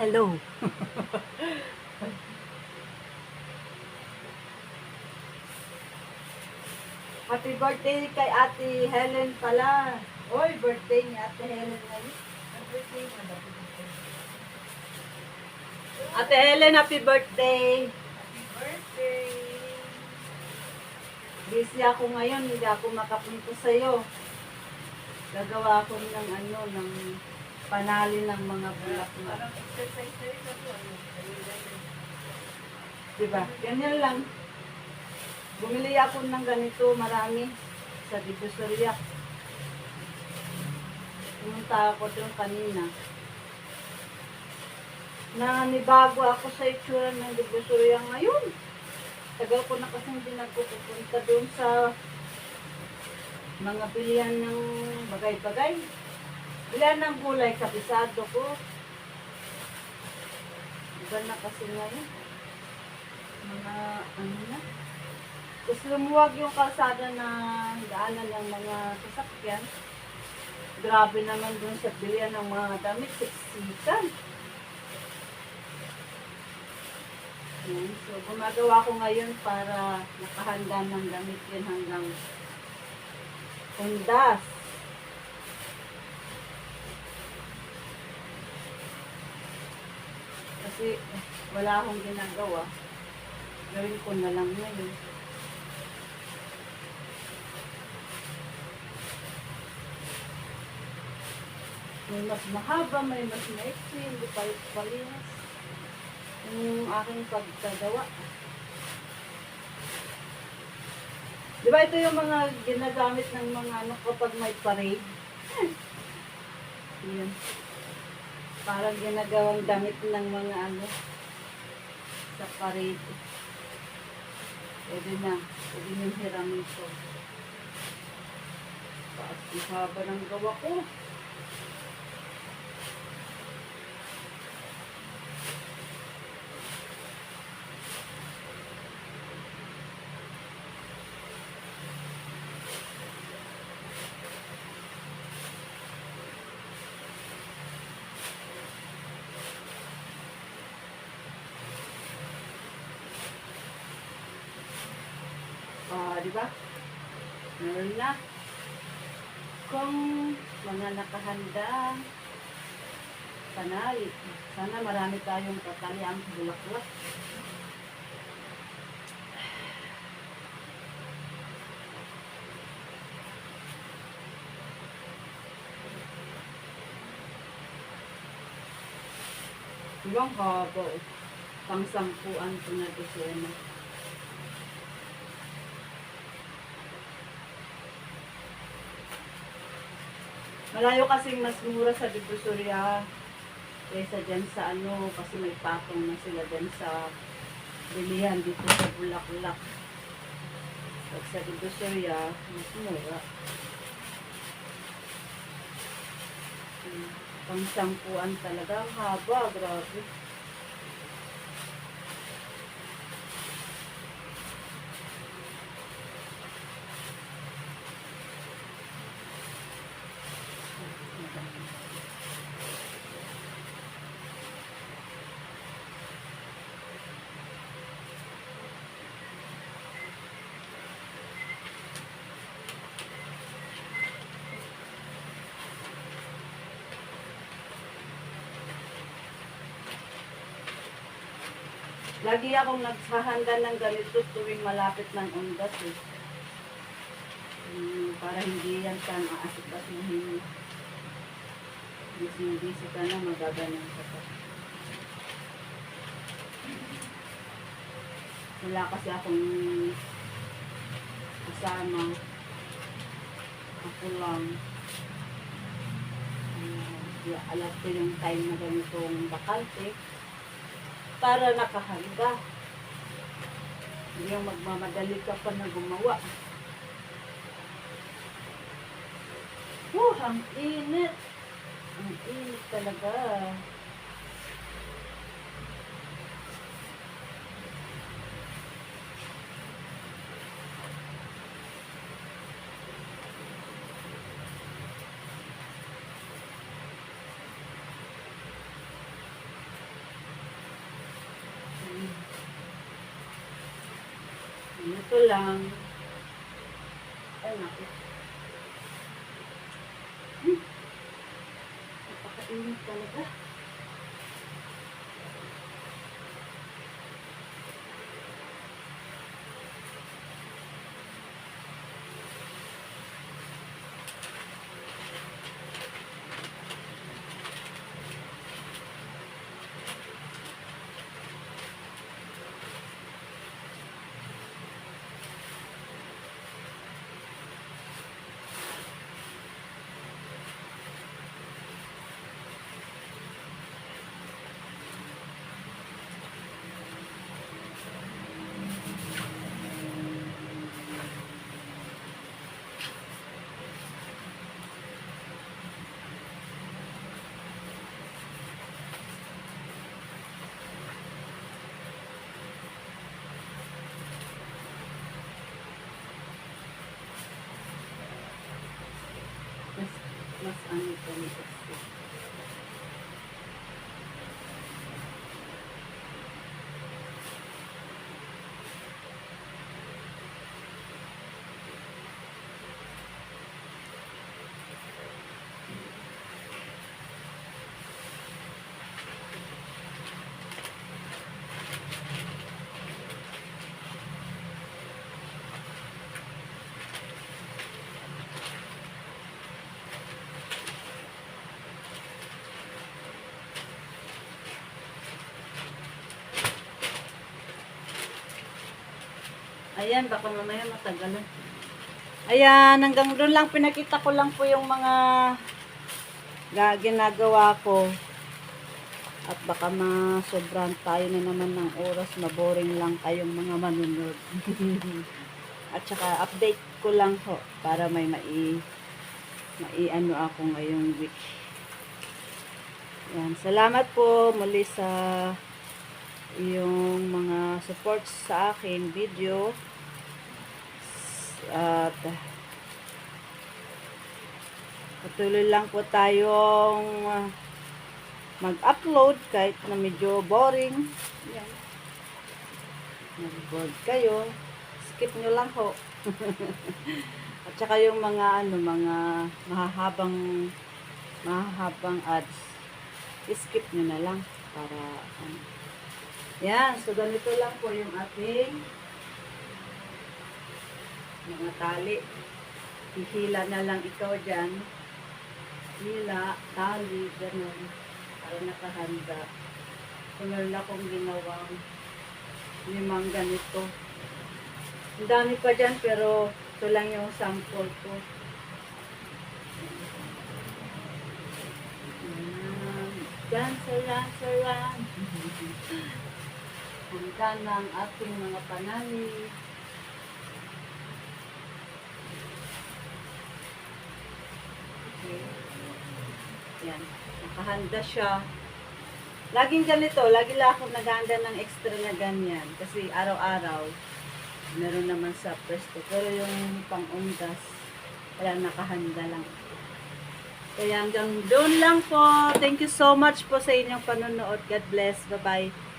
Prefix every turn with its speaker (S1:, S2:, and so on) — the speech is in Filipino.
S1: Hello.
S2: Happy birthday kay Ate Helen pala. Oy, birthday ni Ate Helen ngayon. Birthday mo ba? Ate Helen, happy birthday. Happy birthday. Busy ako ngayon, hindi ako makapunta sa'yo. Gagawa ako ng ano, ng panali ng mga bulak na.
S3: Parang exercise na rin ako. ano,
S2: Diba? Ganyan lang. Bumili ako ng ganito, marami, sa Divisoria. Pumunta ako doon kanina. Na nibago ako sa itsura ng Divisoria ngayon. Tagal ko na kasi hindi nagpupunta doon sa mga bilihan ng bagay-bagay. Bilihan ng gulay, kabisado ko. Iba na kasi ngayon mga ano na. Tapos lumuwag yung kalsada na daanan ng mga sasakyan. Grabe naman dun sa bilihan ng mga damit, siksikan. Yan. So, gumagawa ko ngayon para nakahanda ng damit yun hanggang undas. Kasi wala akong ginagawa. Gawin ko na lang ngayon. May mas mahaba, may mas maiksi, hindi palit palinas. Yung aking pagkagawa. Di ba ito yung mga ginagamit ng mga ano kapag may parade? Yan. Parang ginagawang damit ng mga ano sa parade. Pwede na. Pwede nyung hiramin ko. Paas haba ng gawa ko. Ah, di ba? Meron na. Kung mga nakahanda, panali. Sana marami tayong patali ang bulaklak. Ibang haba. Pang sampuan ko na dosena. Malayo kasing mas mura sa Divisoria kaysa dyan sa ano, kasi may patong na sila dyan sa bilihan dito sa Bulaklak. Pag sa Divisoria, mas mura. Hmm, Pang sampuan talaga, haba, grabe. Lagi akong naghahanda ng ganito tuwing malapit ng undas eh. Hmm, para hindi yan ka maasikasuhin. Busy-busy ka na, magaganan ka pa. Wala kasi akong kasama. Ako lang. Uh, alam ko yung time na ganitong bakante para nakahanda. Yung magmamadali ka pa na gumawa. Whew, ang init. Ang init talaga. Ito lang. Ay, naku. Hmm. Napakainit talaga. Mas, mas ano pa nito. Ayan, baka mamaya matagalan. Ayan, hanggang doon lang pinakita ko lang po yung mga ga- ginagawa ko. At baka masobran tayo na naman ng oras, maboring lang kayong mga manunod. At saka update ko lang ho para may mai mai ano ako ngayong week. Yan, salamat po muli sa yung mga supports sa aking video. At patuloy lang po tayong mag-upload kahit na medyo boring. Yan. Nag-board kayo. Skip nyo lang ho. At saka yung mga ano, mga mahahabang mahahabang ads. Skip nyo na lang para ano. Yan, so ganito lang po yung ating mga tali. Hihila na lang ikaw dyan. Hila, tali, ganun. Para nakahanda. Meron akong ginawang limang ganito. Ang dami pa dyan, pero ito lang yung sample ko. Dance around, around. Handa ng ating mga panani. Yan. Nakahanda siya. Laging ganito, lagi lang ako naghahanda ng extra na ganyan. Kasi araw-araw, meron naman sa presto. Pero yung pang-undas, wala nakahanda lang. Kaya hanggang doon lang po. Thank you so much po sa inyong panonood. God bless. Bye-bye.